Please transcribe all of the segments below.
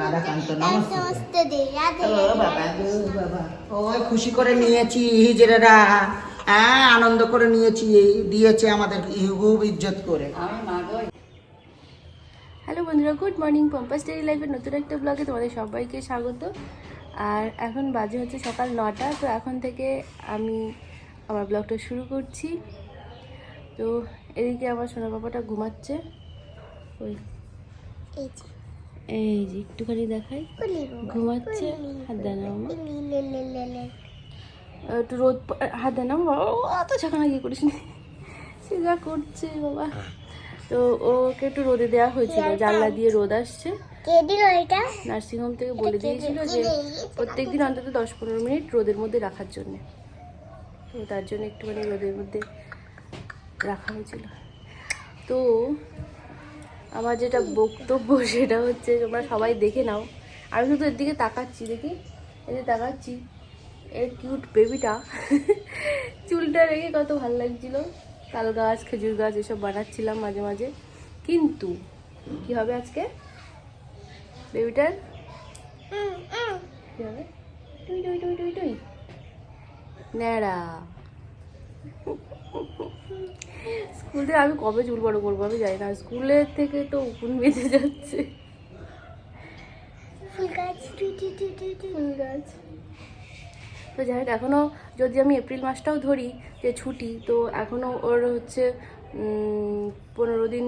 রাধাকান্ত নমস্তে বাবা বাবা। ওই খুশি করে নিয়েছি হিজড়েরা হ্যাঁ আনন্দ করে নিয়েছি দিয়েছে আমাদের খুব ইজ্জত করে। হ্যালো বন্ধুরা গুড মর্নিং পম্পাস ডেলি লাইফের নতুন একটা ব্লগে তোমাদের সবাইকে স্বাগত। আর এখন বাজে হচ্ছে সকাল নটা তো এখন থেকে আমি আমার ব্লগটা শুরু করছি। তো এদিকে আমার সোনা বাবাটা ঘুমাচ্ছে। ওই এই যে একটুখানি দেখাই। ঘুমাচ্ছে হাত লে। একটু রোদ হাত দেয় না বাবা অত ছাকানা কি করিস নি? সে যা করছে বাবা। তো ওকে একটু রোদে দেওয়া হয়েছিল জানলা দিয়ে রোদ আসছে। নার্সিংহোম থেকে বলে দিয়েছিল যে প্রত্যেক দিন অন্তত দশ পনেরো মিনিট রোদের মধ্যে রাখার জন্য। তো তার জন্য একটুখানি রোদের মধ্যে রাখা হয়েছিল। তো আমার যেটা বক্তব্য সেটা হচ্ছে তোমরা সবাই দেখে নাও। আমি শুধু এর দিকে তাকাচ্ছি, দেখি? যে তাকাচ্ছি। এর কিউট বেবিটা চুলটা রেখে কত ভালো লাগছিল। তাল গাছ, খেজুর গাছ, এসব বানাচ্ছিলাম মাঝে মাঝে। কিন্তু, কি হবে আজকে? বেবিটার। কি হবে? টুই টুই টুই টুই টুই। ন্যাড়া। স্কুল থেকে আমি কবে চুল বড় করব আমি জানি না স্কুলের থেকে তো উকুন বেঁচে যাচ্ছে। ফুল গাছ। ফুল গাছ তো যাই হোক এখনও যদি আমি এপ্রিল মাসটাও ধরি যে ছুটি তো এখনও ওর হচ্ছে পনেরো দিন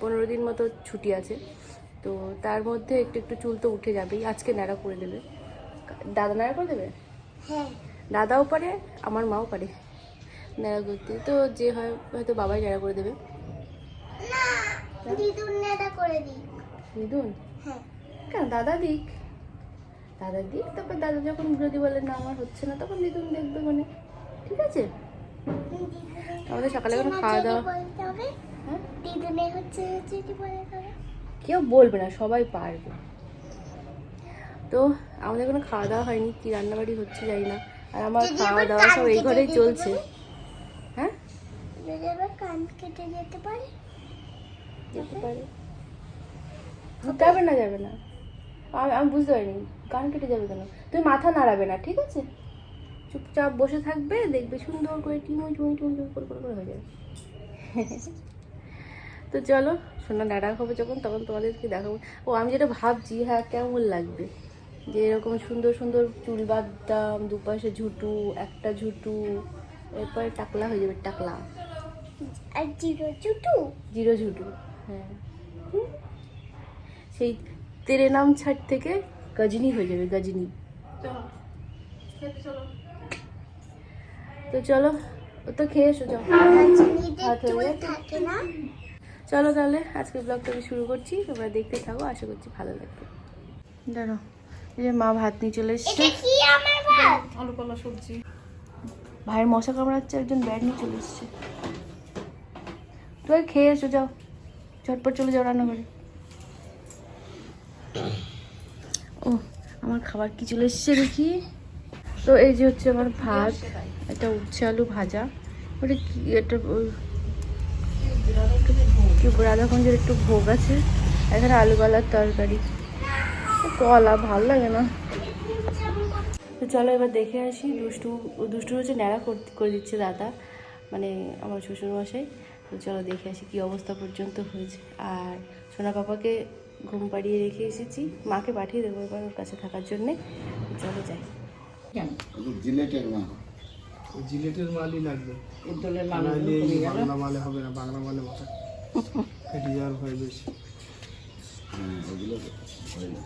পনেরো দিন মতো ছুটি আছে। তো তার মধ্যে একটু একটু চুল তো উঠে যাবেই। আজকে ন্যাড়া করে দেবে। দাদা ন্যাড়া করে দেবে? হ্যাঁ। দাদাও পারে আমার মাও পারে। ন্যাড়া করতে। তো যে হয় হয়তো বাবাই ন্যাড়া করে দেবে। দিদুন হ্যাঁ। কেন দাদা দিক? দাদা দিক? তারপর দাদা যখন যদি বলে না আমার হচ্ছে না তখন মিদুন দেখবে মানে। ঠিক আছে? আমাদের সকালে কোনো খাওয়া দাওয়া হ্যাঁ? দিদুনে কেউ বলবে না সবাই পারবে। তো আমাদের কোনো খাওয়া দাওয়া হয়নি কি রান্নাবাড়ি হচ্ছে জানি না। আর আমার খাওয়া দাওয়া সব এই ঘরেই চলছে। যদি আবার কান কেটে যেতে পারে। যেতে পারে। যাবে না যাবে না? আমি আমি বুঝতে পারিনি। কান কেটে যাবে কেন? তুমি মাথা নাড়াবে না ঠিক আছে? চুপচাপ বসে থাকবে দেখবে সুন্দর করে টিমুই টুমুই টুমুই টুমুই করে করে করে হয়ে যাবে। তো চলো সোনা নাড়া হবে যখন তখন তোমাদেরকে দেখাবো। ও আমি যেটা ভাবছি হ্যাঁ কেমন লাগবে? যে এরকম সুন্দর সুন্দর চুল বাঁধতাম দুপাশে ঝুটু একটা ঝুটু এরপরে টাকলা হয়ে যাবে টাকলা। আর জিরো চুটু জিরো ঝুটু হ্যাঁ। সেই তেরে নাম ছাট থেকে গজনি হয়ে যাবে গজনি। তো চলো ও তো খেয়ে এসো যাও। হয়ে চুল তাহলে আজকে ব্লগটা আমি শুরু করছি। তোমরা দেখতে থাকো আশা করছি ভালো লাগবে। দাঁড়ো এই যে মা ভাত নিয়ে চলে এসছে। আলু কলা সবজি। ভাইয়ের মশা কামড়াচ্ছে একজন ব্যাট নিয়ে চলে এসছে। তুই খেয়ে এসো, যাও। ঝটপট চলে যাও রান্নাঘরে। ও, আমার খাবার কি চলে এসছে দেখি? তো এই যে হচ্ছে আমার ভাত এটা উচ্ছে আলু ভাজা। ওটা কি, এটা কি রাধাকুঞ্জের একটু ভোগ আছে। এখানে আলু কলার তরকারি। কলা, ভালো লাগে না। তো চলো এবার দেখে আসি, দুষ্টু দুষ্টু হচ্ছে ন্যাড়া করে দিচ্ছে দাদা মানে আমার শ্বশুরমশাই। তো চলো দেখে আসি কি অবস্থা পর্যন্ত হয়েছে। আর সোনা পাপাকে ঘুম পাড়িয়ে রেখে এসেছি। মাকে পাঠিয়ে দেবো এবার ওর কাছে থাকার জন্যে। চলো যাই। জিলেটের মা জিলেটের মালই লাগবে। বাংলা মালে হবে না বাংলা মালে মাথা। ফেটে যাওয়ার ভয় বেশি। হ্যাঁ ওগুলো না।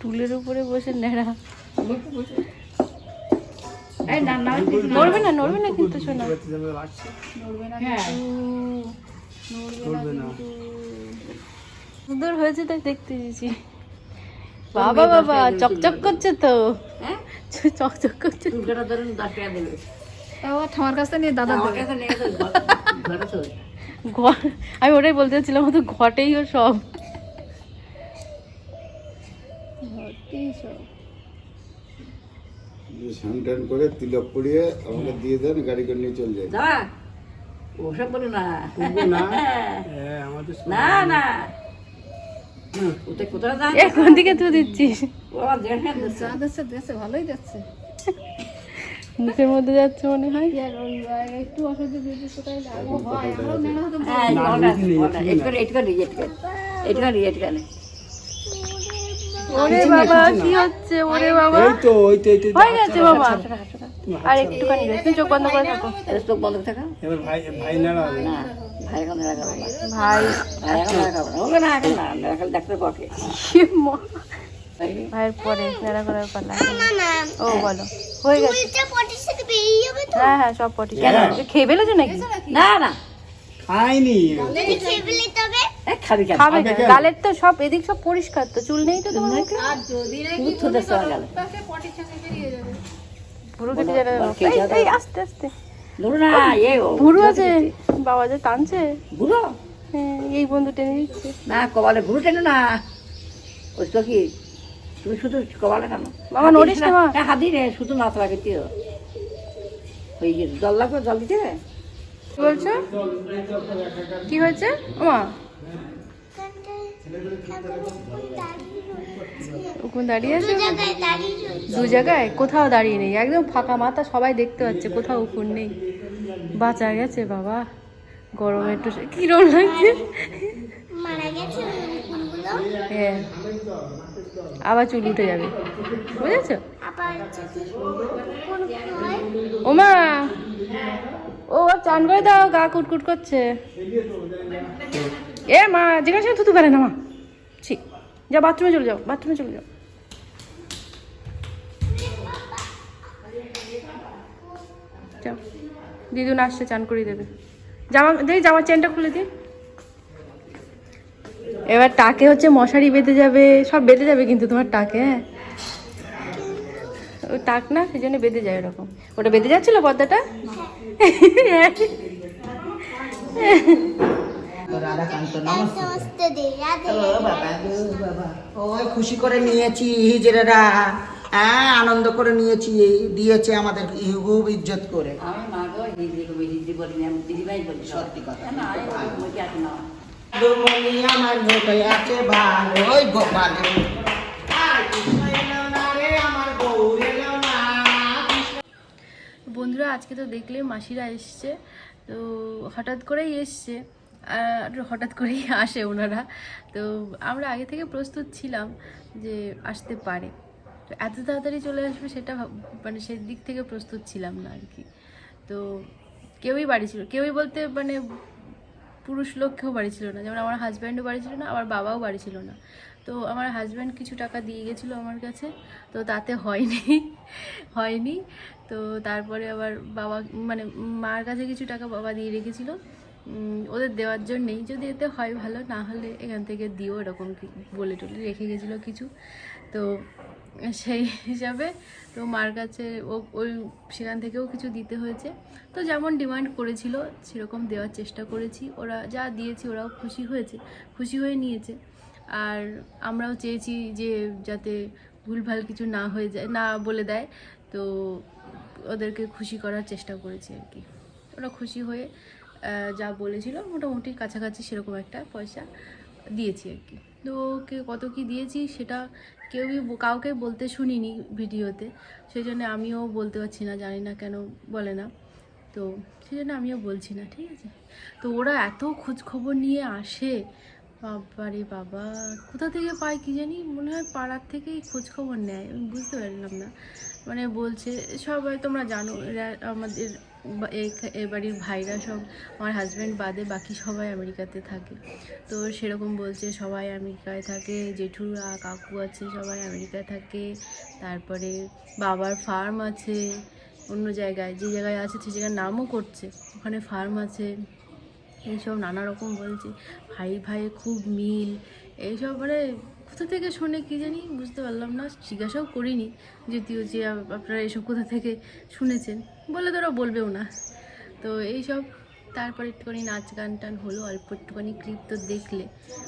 টুলের উপরে বসে ন্যাড়া। এই না না নড়বে না নড়বে না কিন্তু শোনা। হ্যাঁ। না। সুন্দর হয়েছে তাই দেখতে এসেছি বাবা বাবা চকচক করছে তো। হ্যাঁ? চকচক করছে। চুলকাটা ধরুন দশ টাকা দেবে। আমার কাছে নিয়ে দাদা আমি ওটাই বলতে চাচ্ছিলাম তো ঘটেই ও সব ঘটেই সব স্নান টান করে তিলক পরিয়ে আমাকে দিয়ে দেন গাড়ি করে নিয়ে চলে দাদা ওসব বলো না। না? হ্যাঁ আমাদের না না। কোন দিকে তুই দিচ্ছিস? ভালোই দিচ্ছে মুখের মধ্যে যাচ্ছে মনে হয়। একটু অসুবিধা দিয়ে দিচ্ছে তাই না ও হয় আমারও নেওয়া হতো ওরে বাবা কি হচ্ছে? ওরে বাবা। এই তো ওই তো এই তো হয়ে গেছে বাবা। আর একটুখানি রে তুই চোখ বন্ধ করে থাকো। এবার ভাই ভাই নাড়া হবে। ভাই কি মা- ভাইয়ের পরে করার পালা না। না ও বলো। হয়ে গেছে। দুইটা পটির সাথে বেরিয়ে যাবে তো? হ্যাঁ হ্যাঁ সব পটি। খেয়ে ফেলেছো নাকি? খাইনি। যদি খেয়ে ফেলি তবে? গালের তো সব এদিক সব পরিষ্কার তো চুল নেই তো তোমার মুখে? ভুরু কেটে যাবে এই, এই, আস্তে আস্তে। ভুরু আছে। বাবা যে টানছে। বুড়ো হ্যাঁ, এই বন্ধু টেনে দিচ্ছে। না কপালে বুড়ো টেনো না। ওই তো কি তুমি শুধু কপালে কেন বাবা নড়িস না? হ্যাঁ হাতি রে শুধু নাচ লাগে তুই ওই জল লাগবে জল দিতে? কি বলছো? কি হয়েছে? ওমা ওখানে দাঁড়িয়ে আছে? দু জায়গায়? কোথাও দাঁড়িয়ে নেই। একদম ফাঁকা মাথা সবাই দেখতে পাচ্ছে কোথাও উকুন নেই। বাঁচা গেছে বাবা। গরমে একটু কিরম লাগছে হ্যাঁ। আবার চুল উঠে যাবে। বুঝেছ? ওমা ও চান করে দাও গা কুটকুট করছে। এ মা, যেখানে সেখানে থুতু পারে না, মা। ছি যা বাথরুমে চলে যাও বাথরুমে চলে যাও। যাও। দিদুন আসছে, চান করিয়ে দেবে। জামা, দেই জামার চেনটা খুলে দিই। এবার টাকে হচ্ছে মশারি বেঁধে যাবে, সব বেঁধে যাবে কিন্তু তোমার টাকে হ্যাঁ? ও টাক না, সেই জন্য বেঁধে যায় এরকম ওটা বেঁধে যাচ্ছিল পর্দাটা? তো খুশি করে নিয়েছি হিজড়েরা হ্যাঁ আনন্দ করে নিয়েছি দিয়েছে আমাদের খুব ইজ্জত করে আমার বন্ধুরা, আজকে তো দেখলে মাসিরা এসছে, তো হঠাৎ করেই এসছে। হঠাৎ করেই আসে ওনারা। তো আমরা আগে থেকে প্রস্তুত ছিলাম যে আসতে পারে। তো এত তাড়াতাড়ি চলে আসবে সেটা মানে সেই দিক থেকে প্রস্তুত ছিলাম না আর কি তো কেউই বাড়ি ছিল, কেউই বলতে মানে পুরুষ লোক কেউ বাড়ি ছিল না। যেমন আমার হাজব্যান্ডও বাড়ি ছিল না, আমার বাবাও বাড়ি ছিল না। তো আমার হাজব্যান্ড কিছু টাকা দিয়ে গেছিল আমার কাছে, তো তাতে হয়নি হয়নি। তো তারপরে আবার বাবা মানে মার কাছে কিছু টাকা বাবা দিয়ে রেখেছিল। ওদের দেওয়ার জন্যেই। যদি এতে হয় ভালো, না হলে এখান থেকে দিও এরকম বলে টলে রেখে গেছিল কিছু। তো সেই হিসাবে তো মার কাছে ও, ওই সেখান থেকেও কিছু দিতে হয়েছে। তো যেমন ডিমান্ড করেছিল, সেরকম দেওয়ার চেষ্টা করেছি। ওরা যা দিয়েছি ওরাও খুশি হয়েছে, খুশি হয়ে নিয়েছে। আর আমরাও চেয়েছি যে যাতে ভুলভাল কিছু না হয়ে যায়, না বলে দেয়। তো ওদেরকে খুশি করার চেষ্টা করেছি আর কি। ওরা খুশি হয়ে যা বলেছিল, মোটামুটি কাছাকাছি সেরকম একটা পয়সা দিয়েছি আর কি। তো ওকে কত কি দিয়েছি সেটা কেউই কাউকে বলতে শুনিনি ভিডিওতে সেই জন্য আমিও বলতে পারছি না, জানি না কেন বলে না। তো সেই জন্য আমিও বলছি না, ঠিক আছে? তো ওরা এত খোঁজখবর নিয়ে আসে বাবারে বাবা। কোথা থেকে পায় কি জানি? মনে হয় পাড়ার থেকেই খোঁজ খবর নেয়। আমি বুঝতে পারলাম না। মানে বলছে, সবাই তোমরা জানো আমাদের এ বাড়ির ভাইরা সব আমার হাজব্যান্ড বাদে বাকি সবাই আমেরিকাতে থাকে। তো সেরকম বলছে, সবাই আমেরিকায় থাকে, জেঠুরা, কাকু আছে, সবাই আমেরিকায় থাকে। তারপরে বাবার ফার্ম আছে, অন্য জায়গায়, যে জায়গায় আছে, সে জায়গার নামও করছে। ওখানে ফার্ম আছে। এইসব নানা রকম বলছে। ভাই ভাই খুব মিল। এইসব মানে কোথা থেকে শুনে কি জানি বুঝতে পারলাম না। জিজ্ঞাসাও করিনি যদিও যে আপনারা এসব কোথা থেকে শুনেছেন। বলে তো ওরা বলবেও না। তো এইসব তারপর একটুখানি নাচ গান টান হলো, অল্প একটুখানি ক্লিপ তো দেখলে।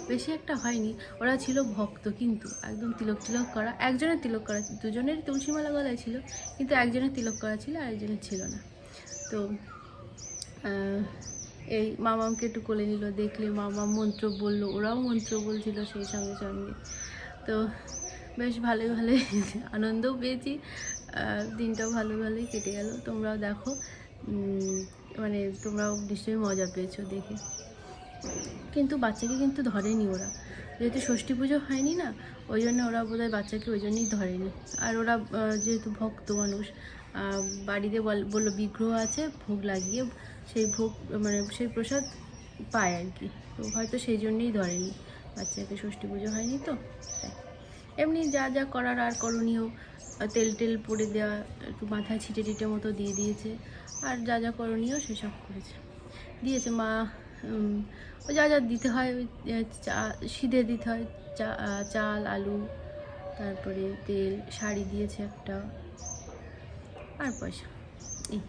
বেশি একটা হয়নি। ওরা ছিল ভক্ত কিন্তু, একদম তিলক তিলক করা। একজনের তিলক করা দুজনের তুলসীমালা গলায় ছিল, কিন্তু একজনের তিলক করা ছিল আর একজনের ছিল না। তো এই মামামকে একটু কোলে নিল, দেখলে মামা মন্ত্র বলল, ওরাও মন্ত্র বলছিল সেই সঙ্গে সঙ্গে। তো বেশ ভালোই ভালোই আনন্দও পেয়েছি দিনটাও ভালো ভালোই কেটে গেল। তোমরাও দেখো মানে তোমরাও নিশ্চয়ই মজা পেয়েছ দেখে। কিন্তু বাচ্চাকে কিন্তু ধরেনি ওরা। যেহেতু ষষ্ঠী পুজো হয়নি না, ওই জন্য ওরা বোধহয় বাচ্চাকে ওই জন্যই ধরেনি। আর ওরা যেহেতু ভক্ত মানুষ বাড়িতে বল- বলল বিগ্রহ আছে, ভোগ লাগিয়ে সেই ভোগ মানে সেই প্রসাদ পায় আর কি। তো হয়তো সেই জন্যেই ধরেনি। বাচ্চাকে ষষ্ঠী পুজো হয়নি তো, তাই। এমনি যা যা করার আর করণীয়, তেল টেল পরে দেওয়া, একটু মাথায় ছিটে টিটে মতো দিয়ে দিয়েছে। আর যা যা করণীয় সেসব করেছে। দিয়েছে মা ও যা যা দিতে হয়, ওই চা, সিধে দিতে হয়, চা চাল, আলু, তারপরে তেল, শাড়ি দিয়েছে একটা, আর পয়সা। এই।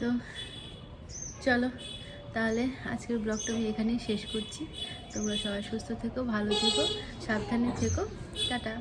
তো চলো, তাহলে আজকের ব্লগটা আমি এখানেই শেষ করছি। তোমরা সবাই সুস্থ থেকো, ভালো থেকো, সাবধানে থেকো। টাটা।